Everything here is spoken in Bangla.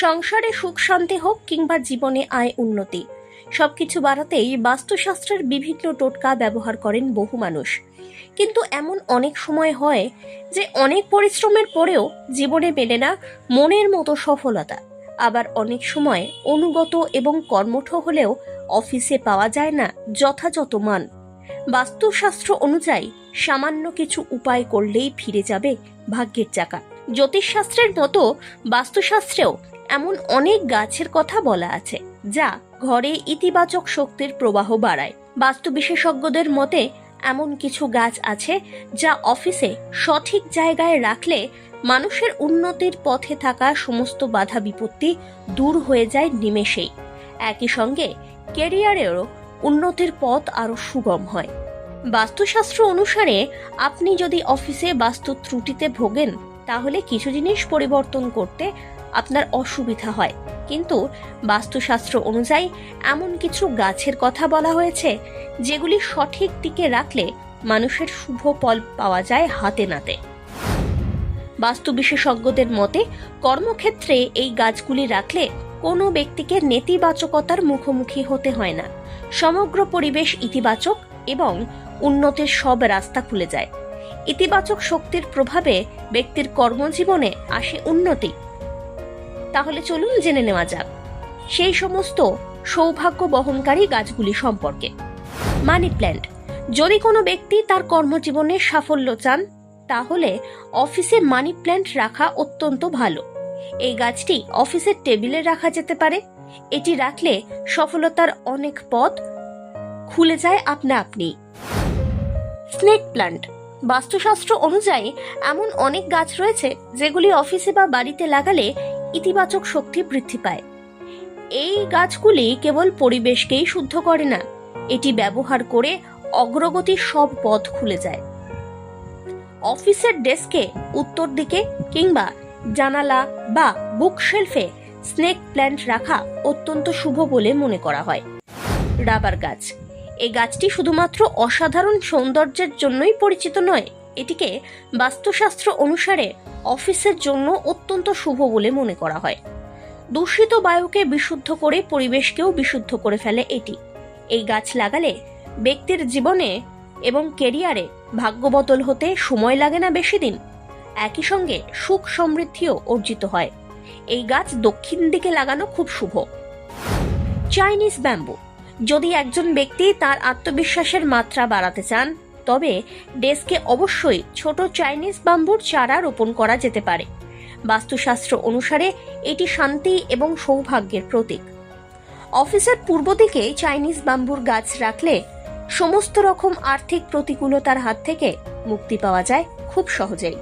সংসারে সুখ শান্তি হোক কিংবা জীবনে আয় উন্নতি, সবকিছু বাড়াতেই বাস্তুশাস্ত্রের বিভিন্ন টোটকা ব্যবহার করেন বহু মানুষ। কিন্তু এমন অনেক সময় হয় যে অনেক পরিশ্রমের পরেও জীবনে মেলে না মনের মতো সফলতা। আবার অনেক সময় অনুগত এবং কর্মঠ হলেও অফিসে পাওয়া যায় না যথাযথ মান। বাস্তুশাস্ত্র অনুযায়ী সামান্য কিছু উপায় করলেই ফিরে যাবে ভাগ্যের চাকা। জ্যোতিষশাস্ত্রের মতো বাস্তুশাস্ত্রেও এমন অনেক গাছের কথা বলা আছে, যা ঘরে ইতিবাচক শক্তির প্রবাহ বাড়ায়। বাস্তু বিশেষজ্ঞদের মতে, এমন কিছু গাছ আছে যা অফিসে সঠিক জায়গায় রাখলে মানুষের উন্নতির পথে থাকা সমস্ত বাধা বিপত্তি দূর হয়ে যায় নিমেষেই। একই সঙ্গে কেরিয়ারেরও উন্নতির পথ আরও সুগম হয়। বাস্তুশাস্ত্র অনুসারে, আপনি যদি অফিসে বাস্তু ত্রুটিতে ভোগেন, তাহলে কিছু জিনিস পরিবর্তন করতে আপনার অসুবিধা হয়। কিন্তু বাস্তুশাস্ত্র অনুযায়ী এমন কিছু গাছের কথা বলা হয়েছে, যেগুলি সঠিক দিকে রাখলে মানুষের শুভ ফল পাওয়া যায় হাতে নাতে। বাস্তু বিশেষজ্ঞদের মতে, কর্মক্ষেত্রে এই গাছগুলি রাখলে কোনো ব্যক্তিকে নেতিবাচকতার মুখোমুখি হতে হয় না। সমগ্র পরিবেশ ইতিবাচক এবং উন্নতির সব রাস্তা খুলে যায়। ইতিবাচক শক্তির প্রভাবে ব্যক্তির কর্মজীবনে আসে উন্নতি। তাহলে চলুন জেনে নেওয়া যাক। সেই সমস্ত সৌভাগ্য বহনকারী গাছগুলি সম্পর্কে। মানি প্ল্যান্ট, যদি কোনো ব্যক্তি তার কর্মজীবনে সাফল্য চান, তাহলে অফিসে মানি প্ল্যান্ট রাখা অত্যন্ত ভালো। এই গাছটি অফিসের টেবিলে রাখা যেতে পারে। এটি রাখলে সফলতার অনেক পথ খুলে যায় আপনা আপনি। স্নেক প্ল্যান্ট, বাস্তুশাস্ত্র অনুযায়ী এমন অনেক গাছ রয়েছে যেগুলি অফিসে বা বাড়িতে লাগালে ইতিবাচক শক্তি বৃদ্ধি পায়। এই গাছগুলি কেবল পরিবেশকেই শুদ্ধ করে না, এটি ব্যবহার করে অগ্রগতির সব পথ খুলে যায়। অফিসের ডেস্কে উত্তর দিকে কিংবা জানালা বা বুকশেলফে স্নেক প্ল্যান্ট রাখা অত্যন্ত শুভ বলে মনে করা হয়। রাবার গাছ। এই গাছটি শুধুমাত্র অসাধারণ সৌন্দর্যের জন্যই পরিচিত নয় এটিকে বাস্তুশাস্ত্র অনুসারে অফিসের জন্য অত্যন্ত শুভ বলে মনে করা হয়। দূষিত বায়ুকে বিশুদ্ধ করে পরিবেশকেও বিশুদ্ধ করে ফেলে এটি। এই গাছ লাগালে ব্যক্তির জীবনে এবং কেরিয়ারে ভাগ্যবদল হতে সময় লাগে না বেশি দিন। একই সঙ্গে সুখ সমৃদ্ধিও অর্জিত হয়। এই গাছ দক্ষিণ দিকে লাগানো খুব শুভ। Chinese bamboo. যদি একজন ব্যক্তি তার আত্মবিশ্বাসের মাত্রা বাড়াতে চান তবে ডেস্কে অবশ্যই ছোট চাইনিজ বাম্বুর চারা রোপণ করা যেতে পারে। বাস্তুশাস্ত্র অনুসারে এটি শান্তি এবং সৌভাগ্যের প্রতীক। অফিসের পূর্ব দিকে চাইনিজ বাম্বুর গাছ রাখলে সমস্ত রকম আর্থিক প্রতিকূলতার হাত থেকে মুক্তি পাওয়া যায় খুব সহজেই।